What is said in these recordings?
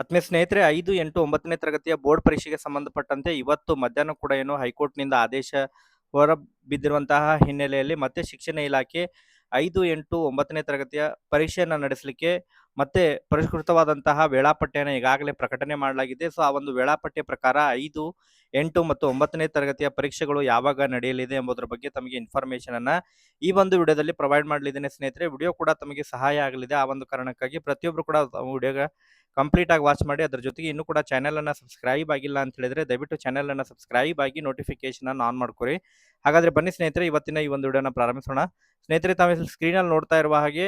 ಆತ್ಮೀಯ ಸ್ನೇಹಿತರೆ, ಐದು, ಎಂಟು, ಒಂಬತ್ತನೇ ತರಗತಿಯ ಬೋರ್ಡ್ ಪರೀಕ್ಷೆಗೆ ಸಂಬಂಧಪಟ್ಟಂತೆ ಇವತ್ತು ಮಧ್ಯಾಹ್ನ ಕೂಡ ಏನು ಹೈಕೋರ್ಟ್ನಿಂದ ಆದೇಶ ಹೊರ ಬಿದ್ದಿರುವಂತಹ ಹಿನ್ನೆಲೆಯಲ್ಲಿ ಮತ್ತೆ ಶಿಕ್ಷಣ ಇಲಾಖೆ ಐದು, ಎಂಟು, ಒಂಬತ್ತನೇ ತರಗತಿಯ ಪರೀಕ್ಷೆಯನ್ನು ನಡೆಸಲಿಕ್ಕೆ ಮತ್ತೆ ಪರಿಷ್ಕೃತವಾದಂತಹ ವೇಳಾಪಟ್ಟಿಯನ್ನು ಈಗಾಗಲೇ ಪ್ರಕಟಣೆ ಮಾಡಲಾಗಿದೆ. ಸೊ, ಆ ಒಂದು ವೇಳಾಪಟ್ಟಿಯ ಪ್ರಕಾರ ಐದು ಎಂಟು ಮತ್ತು ಒಂಬತ್ತನೇ ತರಗತಿಯ ಪರೀಕ್ಷೆಗಳು ಯಾವಾಗ ನಡೆಯಲಿದೆ ಎಂಬುದರ ಬಗ್ಗೆ ತಮಗೆ ಇನ್ಫಾರ್ಮೇಶನ್ ಅನ್ನ ಈ ಒಂದು ವಿಡಿಯೋದಲ್ಲಿ ಪ್ರೊವೈಡ್ ಮಾಡಲಿದ್ದೇನೆ ಸ್ನೇಹಿತರೆ. ವಿಡಿಯೋ ಕೂಡ ತಮಗೆ ಸಹಾಯ ಆಗಲಿದೆ. ಆ ಒಂದು ಕಾರಣಕ್ಕಾಗಿ ಪ್ರತಿಯೊಬ್ಬರು ಕೂಡ ವಿಡಿಯೋ ಕಂಪ್ಲೀಟ್ ಆಗಿ ವಾಚ್ ಮಾಡಿ ಅದರ ಜೊತೆಗೆ ಇನ್ನೂ ಕೂಡ ಚಾನೆಲ್ ಅನ್ನ ಸಬ್ಸ್ಕ್ರೈಬ್ ಆಗಿಲ್ಲ ಅಂತ ಹೇಳಿದ್ರೆ ದಯವಿಟ್ಟು ಚಾನೆಲ್ ಅನ್ನ ಸಬ್ಸ್ಕ್ರೈಬ್ ಆಗಿ ನೋಟಿಫಿಕೇಶನ್ ಅನ್ನು ಆನ್ ಮಾಡ್ಕೊರಿ. ಹಾಗಾದ್ರೆ ಬನ್ನಿ ಸ್ನೇಹಿತರೆ, ಇವತ್ತಿನ ಈ ಒಂದು ವಿಡಿಯೋನ ಪ್ರಾರಂಭಿಸೋಣ. ಸ್ನೇಹಿತರೆ, ತಾವು ಸ್ಕ್ರೀನ್ ಅಲ್ಲಿ ನೋಡ್ತಾ ಇರುವ ಹಾಗೆ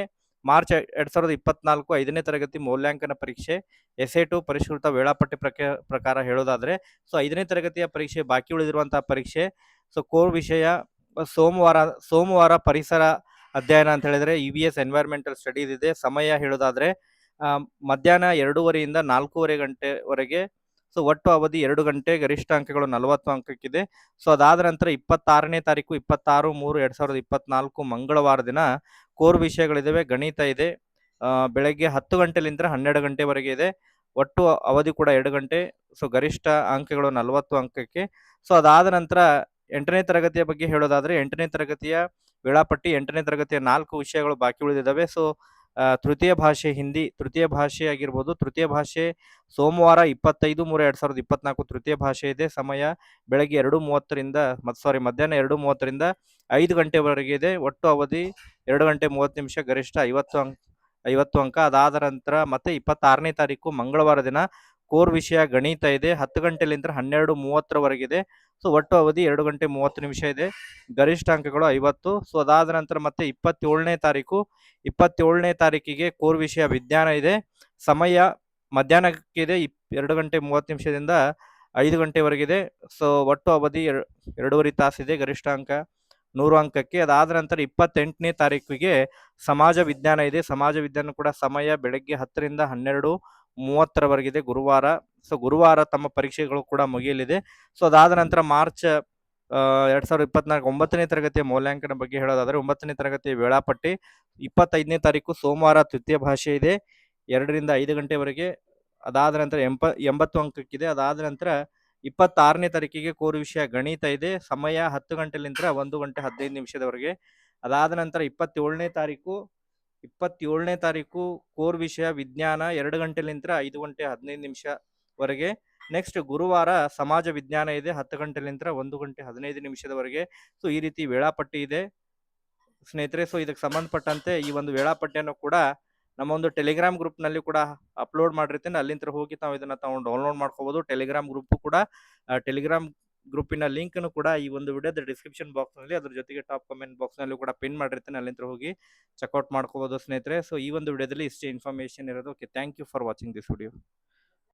ಮಾರ್ಚ್ ಎರಡ್ ಸಾವಿರದ ಇಪ್ಪತ್ನಾಲ್ಕು ಐದನೇ ತರಗತಿ ಮೌಲ್ಯಾಂಕನ ಪರೀಕ್ಷೆ ಎಸ್ ಎ ಟು ಪರಿಷ್ಕೃತ ವೇಳಾಪಟ್ಟಿ ಪ್ರಕ ಪ್ರಕಾರ ಹೇಳೋದಾದ್ರೆ ಸೊ ಐದನೇ ತರಗತಿಯ ಪರೀಕ್ಷೆ, ಬಾಕಿ ಉಳಿದಿರುವಂತಹ ಪರೀಕ್ಷೆ ಸೊ ಕೋರ್ ವಿಷಯ, ಸೋಮವಾರ ಸೋಮವಾರ ಪರಿಸರ ಅಧ್ಯಯನ ಅಂತ ಹೇಳಿದ್ರೆ E V S environmental studies ಇದೆ. ಸಮಯ ಹೇಳೋದಾದ್ರೆ ಮಧ್ಯಾಹ್ನ ಎರಡೂವರೆಯಿಂದ ನಾಲ್ಕೂವರೆ ಗಂಟೆವರೆಗೆ ಸೊ ಒಟ್ಟು ಅವಧಿ ಎರಡು ಗಂಟೆ, ಗರಿಷ್ಠ ಅಂಕಗಳು ನಲವತ್ತು ಅಂಕಕ್ಕಿದೆ. ಸೊ ಅದಾದ ನಂತರ ಇಪ್ಪತ್ತಾರನೇ ತಾರೀಕು, ಇಪ್ಪತ್ತಾರು ಮೂರು ಎರಡ್ ಸಾವಿರದ ಇಪ್ಪತ್ನಾಲ್ಕು ಮಂಗಳವಾರ ದಿನ ಕೋರ್ ವಿಷಯಗಳಿದ್ದಾವೆ ಗಣಿತ ಇದೆ. ಬೆಳಗ್ಗೆ ಹತ್ತು ಗಂಟೆಲಿಂದ ಹನ್ನೆರಡು ಗಂಟೆವರೆಗೆ ಇದೆ. ಒಟ್ಟು ಅವಧಿ ಕೂಡ ಎರಡು ಗಂಟೆ. ಸೊ, ಗರಿಷ್ಠ ಅಂಕಗಳು ನಲವತ್ತು ಅಂಕಕ್ಕೆ. ಸೊ, ಅದಾದ ನಂತರ ಎಂಟನೇ ತರಗತಿಯ ಬಗ್ಗೆ ಹೇಳೋದಾದ್ರೆ, ಎಂಟನೇ ತರಗತಿಯ ವೇಳಾಪಟ್ಟಿ, ಎಂಟನೇ ತರಗತಿಯ ನಾಲ್ಕು ವಿಷಯಗಳು ಬಾಕಿ ಉಳಿದಿದ್ದಾವೆ ಸೊ ತೃತೀಯ ಭಾಷೆ ಹಿಂದಿ, ತೃತೀಯ ಭಾಷೆ ಆಗಿರ್ಬೋದು. ತೃತೀಯ ಭಾಷೆ ಸೋಮವಾರ ಇಪ್ಪತ್ತೈದು ಮೂರು ಎರಡ್ ಸಾವಿರದ ಇಪ್ಪತ್ನಾಲ್ಕು ತೃತೀಯ ಭಾಷೆ ಇದೆ. ಸಮಯ ಬೆಳಗ್ಗೆ ಎರಡು ಮೂವತ್ತರಿಂದ ಮತ್ತು ಸಾರಿ ಮಧ್ಯಾಹ್ನ ಎರಡು ಮೂವತ್ತರಿಂದ ಐದು ಗಂಟೆವರೆಗೆ ಇದೆ. ಒಟ್ಟು ಅವಧಿ ಎರಡು ಗಂಟೆ ಮೂವತ್ತು ನಿಮಿಷ, ಗರಿಷ್ಠ ಐವತ್ತು ಅಂಕ ಐವತ್ತು ಅಂಕ. ಅದಾದ ನಂತರ ಮತ್ತೆ ಇಪ್ಪತ್ತಾರನೇ ತಾರೀಕು ಮಂಗಳವಾರ ದಿನ ಕೋರ್ ವಿಷಯ ಗಣಿತ ಇದೆ. ಹತ್ತು ಗಂಟೆಲಿಂದ ಹನ್ನೆರಡು ಮೂವತ್ತರವರೆಗಿದೆ. ಸೊ, ಒಟ್ಟು ಅವಧಿ ಎರಡು ಗಂಟೆ ಮೂವತ್ತು ನಿಮಿಷ ಇದೆ. ಗರಿಷ್ಠ ಅಂಕಗಳು ಐವತ್ತು. ಸೊ, ಅದಾದ ನಂತರ ಮತ್ತೆ ಇಪ್ಪತ್ತೇಳನೇ ತಾರೀಕು. ಇಪ್ಪತ್ತೇಳನೇ ತಾರೀಕಿಗೆ ಕೋರ್ ವಿಷಯ ವಿಜ್ಞಾನ ಇದೆ. ಸಮಯ ಮಧ್ಯಾಹ್ನಕ್ಕಿದೆ. ಇಪ್, ಎರಡು ಗಂಟೆ ಮೂವತ್ತು ನಿಮಿಷದಿಂದ ಐದು ಗಂಟೆವರೆಗಿದೆ. ಸೊ, ಒಟ್ಟು ಅವಧಿ ಎರಡು ಎರಡೂವರೆ ತಾಸಿದೆ ಗರಿಷ್ಠ ಅಂಕ ನೂರು ಅಂಕಕ್ಕೆ. ಅದಾದ ನಂತರ ಇಪ್ಪತ್ತೆಂಟನೇ ತಾರೀಕಿಗೆ ಸಮಾಜ ವಿಜ್ಞಾನ ಇದೆ. ಸಮಾಜ ವಿಜ್ಞಾನ ಕೂಡ ಸಮಯ ಬೆಳಗ್ಗೆ ಹತ್ತರಿಂದ ಹನ್ನೆರಡು. ಮೂವತ್ತರವರೆಗಿದೆ ಗುರುವಾರ. ಸೊ ಗುರುವಾರ ತಮ್ಮ ಪರೀಕ್ಷೆಗಳು ಕೂಡ ಮುಗಿಯಲಿದೆ. ಸೊ ಅದಾದ ನಂತರ ಮಾರ್ಚ್ ಎರಡ್ ಸಾವಿರದ ಇಪ್ಪತ್ನಾಲ್ಕು ಒಂಬತ್ತನೇ ತರಗತಿಯ ಮೌಲ್ಯಾಂಕನ ಬಗ್ಗೆ ಹೇಳೋದಾದ್ರೆ ಒಂಬತ್ತನೇ ತರಗತಿಯ ವೇಳಾಪಟ್ಟಿ, ಇಪ್ಪತ್ತೈದನೇ ತಾರೀಕು ಸೋಮವಾರ ತೃತೀಯ ಭಾಷೆ ಇದೆ. ಎರಡರಿಂದ ಐದು ಗಂಟೆವರೆಗೆ ಅದಾದ ನಂತರ ಎಂಪ, ಎಂಬತ್ತು ಅಂಕಕ್ಕಿದೆ. ಅದಾದ ನಂತರ ಇಪ್ಪತ್ತಾರನೇ ತಾರೀಕಿಗೆ ಕೋರ್ ವಿಷಯ ಗಣಿತ ಇದೆ. ಸಮಯ ಹತ್ತು ಗಂಟೆಲಿಂದ ಒಂದು ಗಂಟೆ ಹದಿನೈದು ನಿಮಿಷದವರೆಗೆ. ಅದಾದ ನಂತರ ಇಪ್ಪತ್ತೇಳನೇ ತಾರೀಕು ಇಪ್ಪತ್ತೇಳನೇ ತಾರೀಕು ಕೋರ್ ವಿಷಯ ವಿಜ್ಞಾನ ಎರಡು ಗಂಟೆಲಿಂತ ಐದು ಗಂಟೆ ಹದಿನೈದು ನಿಮಿಷವರೆಗೆ ನೆಕ್ಸ್ಟ್ ಗುರುವಾರ ಸಮಾಜ ವಿಜ್ಞಾನ ಇದೆ, ಹತ್ತು ಗಂಟೆಲಿಂತ ಒಂದು ಗಂಟೆ ಹದಿನೈದು ನಿಮಿಷದವರೆಗೆ. ಸೊ ಈ ರೀತಿ ವೇಳಾಪಟ್ಟಿ ಇದೆ. ಸ್ನೇಹಿತರೆ ಸೊ ಇದಕ್ಕೆ ಸಂಬಂಧಪಟ್ಟಂತೆ ಈ ಒಂದು ವೇಳಾಪಟ್ಟಿಯನ್ನು ಕೂಡ ನಮ್ಮ ಒಂದು ಟೆಲಿಗ್ರಾಮ್ ಗ್ರೂಪ್ನಲ್ಲಿ ಕೂಡ ಅಪ್ಲೋಡ್ ಮಾಡಿರ್ತೇನೆ. ಅಲ್ಲಿಂದ ಹೋಗಿ ತಾವು ಇದನ್ನ ತಾವು ಡೌನ್ಲೋಡ್ ಮಾಡ್ಕೋಬಹುದು ಟೆಲಿಗ್ರಾಮ್ ಗ್ರೂಪ್ ಕೂಡ ಟೆಲಿಗ್ರಾಮ್ ಗ್ರೂಪಿನ ಲಿಂಕ್ ಕೂಡ ಈ ಒಂದು ವಿಡಿಯೋದ ಡಿಸ್ಕ್ರಿಪ್ಷನ್ ಬಾಕ್ಸ್ನಲ್ಲಿ, ಅದ್ರ ಜೊತೆಗೆ ಟಾಪ್ ಕಮೆಂಟ್ ಬಾಕ್ಸ್ನಲ್ಲಿ ಕೂಡ ಪಿನ್ ಮಾಡಿರ್ತೀನಿ. ಅಲ್ಲಿಂದ ಹೋಗಿ ಚೆಕ್ಔಟ್ ಮಾಡ್ಕೋಬಹುದು ಸ್ನೇಹಿತರೆ. ಸೊ ಈ ಒಂದು ವಿಡಿಯೋದಲ್ಲಿ ಇಷ್ಟೇ ಇನ್ಫಾರ್ಮೇಶನ್ ಇರೋದು. Okay thank you for watching this video